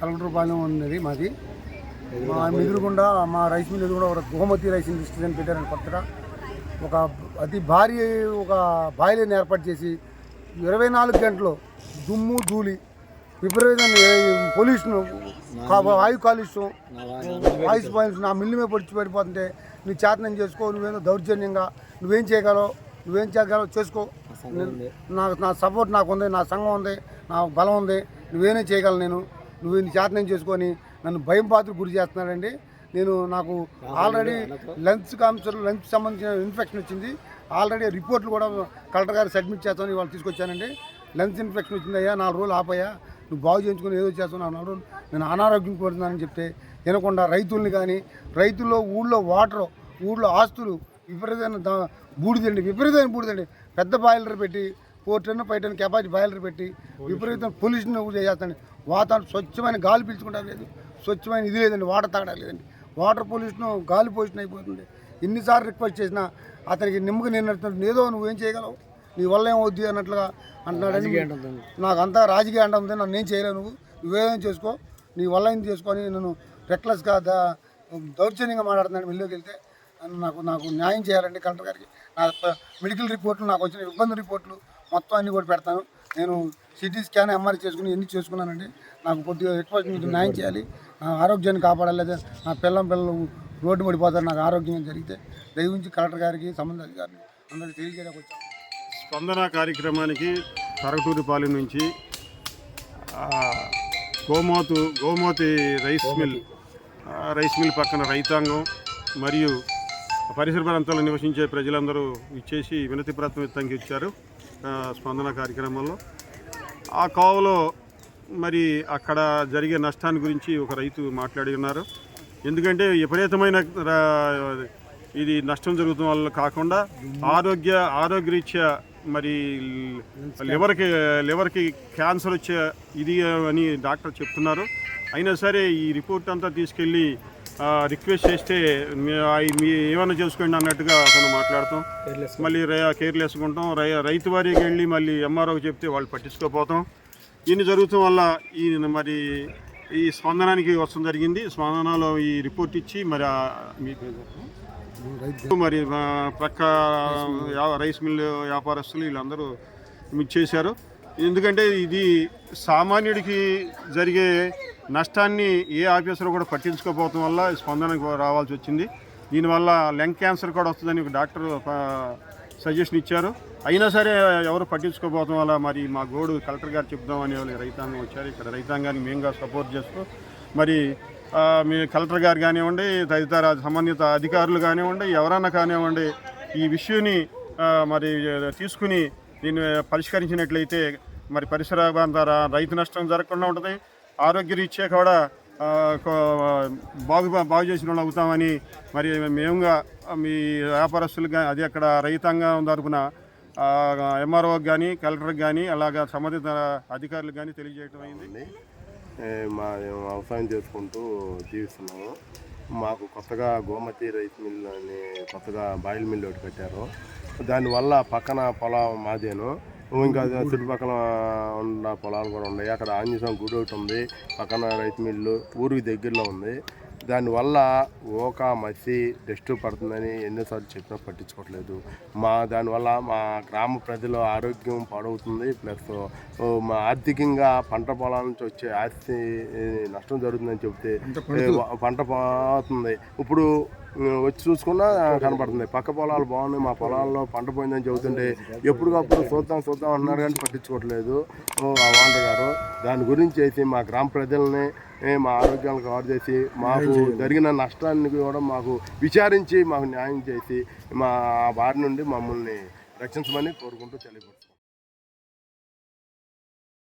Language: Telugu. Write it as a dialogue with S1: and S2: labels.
S1: కలెక్టర్పాలెం ఉన్నది మాది. మా ఎదురుగుండా మా రైస్ మిల్ ఎదురుగుండా ఒక గోమతి రైస్ ఇండస్ట్రీ అని పెట్టారని కొత్తగా. ఒక అతి భారీ ఒక బాయిలర్ని ఏర్పాటు చేసి ఇరవై నాలుగు గంటలు దుమ్ము ధూళి విపరీతమైన పొల్యూషన్ వాయు కాలుష్యం వాయిస్ పాయింట్స్ నా మిల్లు మీద పొడిచి పడిపోతుంటే నీ చేతనం చేసుకో నువ్వేదో దౌర్జన్యంగా నువ్వేం చేయగలవు నువ్వేం చేయగలవు చేసుకో. నాకు నా సపోర్ట్ నాకు ఉంది నా సంఘం ఉంది నా బలం ఉంది నువ్వేనే చేయగలను నేను. నువ్వు ఇన్ని చేతనం చేసుకొని నన్ను భయం పాత్ర గురి చేస్తున్నాడండి. నేను నాకు ఆల్రెడీ లంచ్ కాన్సర్ లంచ్ సంబంధించిన ఇన్ఫెక్షన్ వచ్చింది. ఆల్రెడీ రిపోర్ట్లు కూడా కలెక్టర్ గారు సబ్మిట్ చేస్తామని వాళ్ళు తీసుకొచ్చానండి. లంచ్ ఇన్ఫెక్షన్ వచ్చిందయ్యా నాలుగు రోజులు ఆపయ్యా. నువ్వు బాగు చేయించుకుని ఏదో చేస్తావు నాలుగు రోజులు నేను అనారోగ్యం పడుతున్నానని చెప్తే వినకుండా రైతుల్ని కానీ రైతుల్లో ఊళ్ళో వాటర్ ఊళ్ళో ఆస్తులు విపరీతమైన బూడిదండి విపరీతమైన బూడిదండి పెద్ద బాయిలర్ పెట్టి four ten five ten capacity boiler పెట్టి విపరీతం పొల్యూషన్ చేస్తాండి. వాతావరణం స్వచ్ఛమైన గాలి పీల్చుకుంటా లేదు. స్వచ్ఛమైన ఇది లేదండి వాటర్ తాగడం లేదండి. వాటర్ పొల్యూషన్ గాలి పొల్యూషన్ అయిపోతుంది. ఎన్నిసార్లు రిక్వెస్ట్ చేసినా అతనికి నిమ్మక నేను ఏదో నువ్వేం చేయగలవు? నీ వల్ల ఏమవుద్ది అన్నట్లుగా అంటున్నాడని నాకు అంతా రాజకీయ అంట ఉంది నన్ను ఏం చేయలేవు నువ్వు. నువ్వేం చేసుకో. నీ వల్ల ఏం చేసుకొని నన్ను రెక్లెస్గా దా దౌర్జన్యంగా మాట్లాడుతున్నాడు మిల్లుకి వెళ్తే. నాకు నాకు న్యాయం చేయాలండి కలెక్టర్ గారికి. నా మెడికల్ రిపోర్ట్లు నాకు వచ్చిన ఇబ్బంది రిపోర్ట్లు. మొత్తం అన్ని కూడా పెడతాను. నేను సిటీ స్కాన్ ఎంఆర్ఐ చేసుకుని ఎన్ని చేసుకున్నానండి నాకు కొద్దిగా రిక్వెస్ట్ మీకు న్యాయం చేయాలి. నా ఆరోగ్యాన్ని కాపాడాలి. లేదా నా పిల్లం పిల్లలు రోడ్డు పడిపోతారు. నాకు ఆరోగ్యం జరిగితే దయవుంచి కలెక్టర్ గారికి సంబంధ అధికారులు అందరికీ తెలియజేయడానికి వచ్చాను.
S2: స్పందన కార్యక్రమానికి తరగటూరిపాలెం నుంచి గోమోతు గోమోతి రైస్ మిల్ రైస్ మిల్ పక్కన రైతాంగం మరియు పరిసర ప్రాంతాల్లో నివసించే ప్రజలందరూ ఇచ్చేసి వినతి ప్రాతినిధ్యంగా ఇచ్చారు స్పందన కార్యక్రమంలో. ఆ కావులో మరి అక్కడ జరిగే నష్టాన్ని గురించి ఒక రైతు మాట్లాడి ఉన్నారు. ఎందుకంటే విపరీతమైన ఇది నష్టం జరుగుతున్న వల్ల కాకుండా ఆరోగ్య ఆరోగ్యరీత్యా మరి లివర్కి లివర్కి క్యాన్సర్ వచ్చే ఇది అని డాక్టర్ చెప్తున్నారు. అయినా సరే ఈ రిపోర్ట్ అంతా తీసుకెళ్ళి రిక్వెస్ట్ చేస్తే మీ ఏమైనా చేసుకోండి అన్నట్టుగా అతను మాట్లాడతాం మళ్ళీ కేర్లెస్గా ఉంటాం రై రైతు వారికి వెళ్ళి మళ్ళీ ఎంఆర్ఓకి చెప్తే వాళ్ళు పట్టించుకోపోతాం ఇన్ని జరుగుతాం వల్ల ఈ మరి ఈ స్పందనానికి వస్తుంది జరిగింది. స్పందనలో ఈ రిపోర్ట్ ఇచ్చి మరి ఆ మీ మరి ప్రక్క రైస్ మిల్ వ్యాపారస్తులు వీళ్ళందరూ ఇచ్చేశారు ఎందుకంటే ఇది సామాన్యుడికి జరిగే నష్టాన్ని ఏ ఆఫీసర్ కూడా పట్టించుకోకపోవడం వల్ల స్పందనకు రావాల్సి వచ్చింది. దీనివల్ల లంగ్ క్యాన్సర్ కూడా వస్తుందని ఒక డాక్టర్ సజెషన్ ఇచ్చారు. అయినా సరే ఎవరు పట్టించుకోకపోవడం వల్ల మరి మా గోడు కలెక్టర్ గారు చెప్దామని వాళ్ళు రైతాంగం వచ్చారు. ఇక్కడ రైతాంగాన్ని మేము సపోర్ట్ చేస్తూ మరి మీ కలెక్టర్ గారు కానివ్వండి తదితర సంబంధిత అధికారులు కానివ్వండి ఎవరన్నా కానివ్వండి ఈ విషయాన్ని మరి తీసుకుని దీన్ని పరిష్కరించినట్లయితే మరి పరిసర ప్రాంతాల రైతు నష్టం జరగకుండా ఉంటుంది. ఆరోగ్యరీత్యా కూడా కో- బాగు బాగు చేసిన వాళ్ళు అవుతామని మరి మేముగా మీ వ్యాపారస్తులు అది అక్కడ రైతాంగం తరపున ఎంఆర్ఓకి కానీ కలెక్టర్కి కానీ అలాగా సంబంధిత అధికారులకు కానీ తెలియజేయడం అయింది.
S3: మా మేము వ్యవసాయం చేసుకుంటూ జీవిస్తున్నాము. మాకు కొత్తగా గోమతి రైస్ మిల్ అని కొత్తగా బాయిల్ మిల్ ఒకటి పెట్టారు. దానివల్ల పక్కన పొలం మాదేను. ఇంకా చుట్టుపక్కల ఉన్న పొలాలు కూడా ఉన్నాయి. అక్కడ ఆంజనేయం గుడి ఒకటి ఉంది. పక్కన రైస్ మిల్లు ఊరికి దగ్గరలో ఉంది. దానివల్ల ఓక మసి డస్ట్ పడుతుందని ఎన్నోసార్లు చెప్పినా పట్టించుకోవట్లేదు. మా దానివల్ల మా గ్రామ ప్రజల ఆరోగ్యం పాడవుతుంది. ప్లస్ మా ఆర్థికంగా పంట పొలాల నుంచి వచ్చే ఆస్తి నష్టం జరుగుతుందని చెప్తే వ- పంట పోతుంది. ఇప్పుడు వచ్చి చూసుకున్నా కనపడుతుంది పక్క పొలాలు బాగున్నాయి మా పొలాల్లో పంట పోయిందని చెబుతుంటే ఎప్పటికప్పుడు చూద్దాం చూద్దాం అన్నారు కానీ పట్టించుకోవట్లేదు. వాండర్ గారు దాని గురించి అయితే మా గ్రామ ప్రజల్ని మా ఆరోగ్యాలను కవర్ చేసి మాకు జరిగిన నష్టాన్ని కూడా మాకు విచారించి మాకు న్యాయం చేసి మా బారి నుండి మమ్మల్ని రక్షించమని కోరుకుంటూ తెలియపడుతుంది